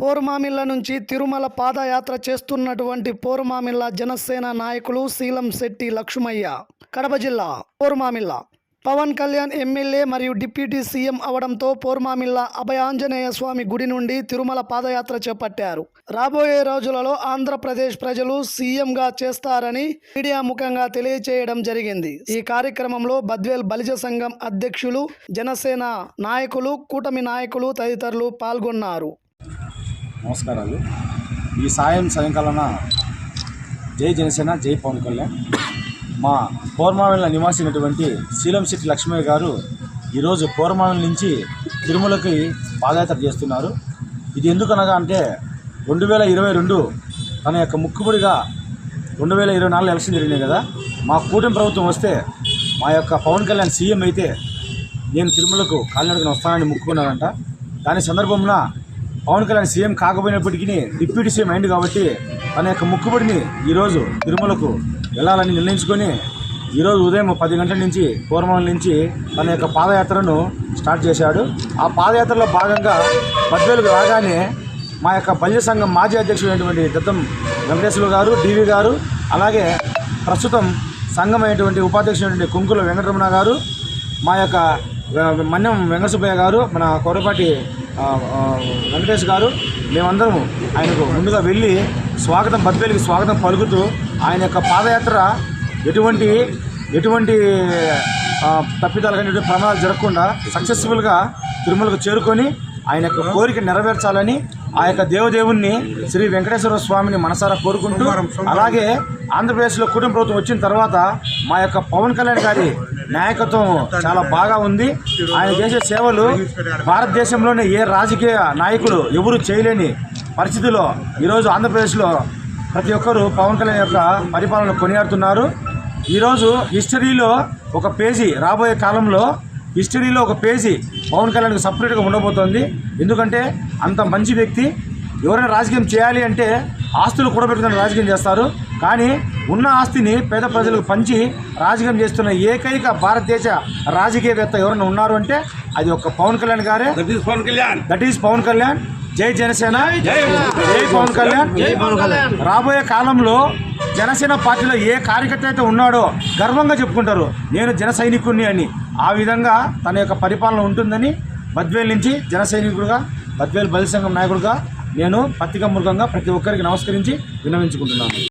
పోరుమామిళ్ళ నుంచి తిరుమల పాదయాత్ర చేస్తున్నటువంటి పోరుమామిళ్ళ జనసేన నాయకులు శీలం శెట్టి లక్ష్మయ్య. కడప జిల్లా పోరుమామిళ్ళ పవన్ కళ్యాణ్ ఎమ్మెల్యే మరియు డిప్యూటీ సీఎం అవడంతో పోరుమామిళ్ళ అభయాంజనేయ స్వామి గుడి నుండి తిరుమల పాదయాత్ర చేపట్టారు. రాబోయే రోజులలో ఆంధ్రప్రదేశ్ ప్రజలు సీఎంగా చేస్తారని మీడియా ముఖంగా తెలియచేయడం జరిగింది. ఈ కార్యక్రమంలో బద్వేల్ బలిజ సంఘం అధ్యక్షులు జనసేన నాయకులు కూటమి నాయకులు తదితరులు పాల్గొన్నారు. నమస్కారాలు. ఈ సాయం సాయంకాలన జై జనసేన జై పవన్ కళ్యాణ్. మా పోర్మావిల నివాసినటువంటి శీలం శెట్టి లక్ష్మయ్య గారు ఈరోజు పోర్మావిల నుంచి తిరుమలకి పాదయాత్ర చేస్తున్నారు. ఇది ఎందుకనగా అంటే రెండు వేల ఇరవై రెండు తన యొక్క ముక్కుబడిగా రెండు వేల ఇరవై నాలుగు ఎలక్షన్ జరిగినాయి కదా. మా కూటమి ప్రభుత్వం వస్తే మా యొక్క పవన్ కళ్యాణ్ సీఎం అయితే నేను తిరుమలకు కాలినడకన వస్తానని ముక్కుకున్నానంట దాని సందర్భంలో పవన్ కళ్యాణ్ సీఎం కాకపోయినప్పటికీ డిప్యూటీ సీఎం అయింది కాబట్టి తన యొక్క ముక్కుబడిని ఈరోజు తిరుమలకు వెళ్ళాలని నిర్ణయించుకొని ఈరోజు ఉదయం పది గంటల నుంచి పూర్వం నుంచి తన యొక్క పాదయాత్రను స్టార్ట్ చేశాడు. ఆ పాదయాత్రలో భాగంగా పద్వేలకు రాగానే మా యొక్క బల్య సంఘం మాజీ అధ్యక్షుడైనటువంటి దత్తం వెంకటేశ్వర గారు డివి గారు అలాగే ప్రస్తుతం సంఘం అయినటువంటి ఉపాధ్యక్షుడైనటువంటి కుంకుల వెంకటరమణ గారు మా యొక్క మన్యం వెంకటసుబ్బయ్య గారు మన కొరపాటి వెంకటేష్ గారు మేమందరం ఆయనకు ముందుగా వెళ్ళి స్వాగతం బద్వేలికి స్వాగతం పలుకుతూ ఆయన యొక్క పాదయాత్ర ఎటువంటి ఎటువంటి తప్పిదాలు కానీ ప్రమాదాలు జరగకుండా సక్సెస్ఫుల్గా తిరుమలకు చేరుకొని ఆయన యొక్క కోరిక నెరవేర్చాలని ఆ యొక్క దేవదేవుణ్ణి శ్రీ వెంకటేశ్వర స్వామిని మనసారా కోరుకుంటూ అలాగే ఆంధ్రప్రదేశ్లో కుటుంబ ప్రభుత్వం వచ్చిన తర్వాత మా యొక్క పవన్ కళ్యాణ్ గారి నాయకత్వం చాలా బాగా ఉంది. ఆయన చేసే సేవలు భారతదేశంలోనే ఏ రాజకీయ నాయకులు ఎవరు చేయలేని పరిస్థితిలో ఈరోజు ఆంధ్రప్రదేశ్లో ప్రతి ఒక్కరూ పవన్ కళ్యాణ్ యొక్క పరిపాలన కొనియాడుతున్నారు. ఈరోజు హిస్టరీలో ఒక పేజీ రాబోయే కాలంలో హిస్టరీలో ఒక పేజీ పవన్ కళ్యాణ్కి సపరేట్గా ఉండబోతోంది. ఎందుకంటే అంత మంచి వ్యక్తి ఎవరైనా రాజకీయం చేయాలి అంటే ఆస్తులు కూడబెట్టుకుని రాజకీయం చేస్తారు. కానీ ఉన్న ఆస్తిని పేద ప్రజలకు పంచి రాజకీయం చేస్తున్న ఏకైక భారతదేశ రాజకీయవేత్త ఎవరైనా ఉన్నారు అంటే అది ఒక పవన్ కళ్యాణ్ గారే. That is Pawan Kalyan that is Pawan Kalyan జై జనసేన. జై పవన్ కళ్యాణ్. జై పవన్ కళ్యాణ్. రాబోయే కాలంలో జనసేన పార్టీలో ఏ కార్యకర్త అయితే ఉన్నాడో గర్వంగా చెప్పుకుంటారు. నేను జన సైనికుడిని అని. ఆ విధంగా తన యొక్క పరిపాలన ఉంటుందని బద్వేల్ నుంచి జన సైనికుడుగా బద్వేల్ బలి సంఘం నాయకుడిగా నేను పత్రికా మూలకంగా ప్రతి ఒక్కరికి నమస్కరించి విన్నవించుకుంటున్నాను.